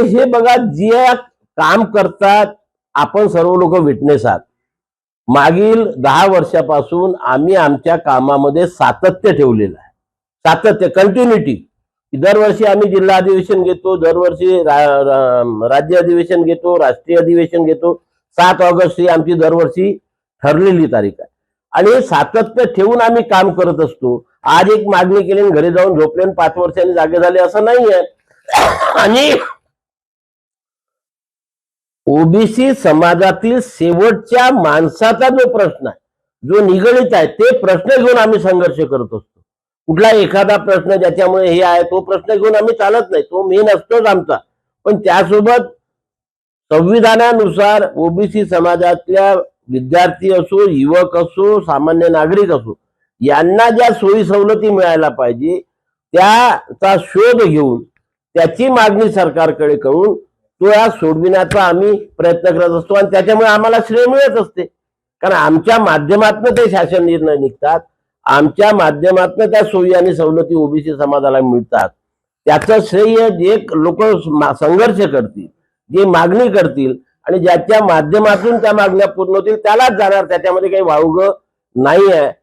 हे बघा जे काम करतात आपण सर्व लोक विटनेस आहात. मागील दहा वर्षापासून आम्ही आमच्या कामामध्ये सातत्य ठेवलेलं आहे. सातत्य कंटिन्युटी दरवर्षी आम्ही जिल्हा अधिवेशन घेतो दरवर्षी रा- रा- राज्य अधिवेशन घेतो राष्ट्रीय अधिवेशन घेतो. सात ऑगस्ट ही आमची दरवर्षी ठरलेली तारीख आहे. आणि हे सातत्य ठेवून आम्ही काम करत असतो. आज एक मागणी केली घरी जाऊन झोपले पाच वर्षांनी जागे झाले असं नाही आहे आणि ओबीसी समाजातील शेवटच्या माणसाचा जो प्रश्न आहे जो निगडित आहे ते प्रश्न घेऊन आम्ही संघर्ष करत असतो. कुठला एखादा प्रश्न ज्याच्यामुळे हे आहे तो प्रश्न घेऊन आम्ही चालत नाही. तो मेन असतोच आमचा. पण त्यासोबत संविधानानुसार ओबीसी समाजातल्या विद्यार्थी असो युवक असो सामान्य नागरिक असो यांना ज्या सोयी सवलती मिळायला पाहिजे त्याचा शोध घेऊन त्याची मागणी सरकारकडे करून तो या सोडविण्याचा आम्ही प्रयत्न करत असतो आणि त्याच्यामुळे आम्हाला श्रेय मिळत असते. कारण आमच्या माध्यमातून ते शासन निर्णय निघतात. आमच्या माध्यमातून त्या सोयी आणि सवलती ओबीसी समाजाला मिळतात. त्याचं श्रेय जे लोक संघर्ष करतील जे मागणी करतील आणि ज्याच्या माध्यमातून त्या मागण्या पूर्ण होतील त्यालाच जाणार. त्याच्यामध्ये काही वावग नाही आहे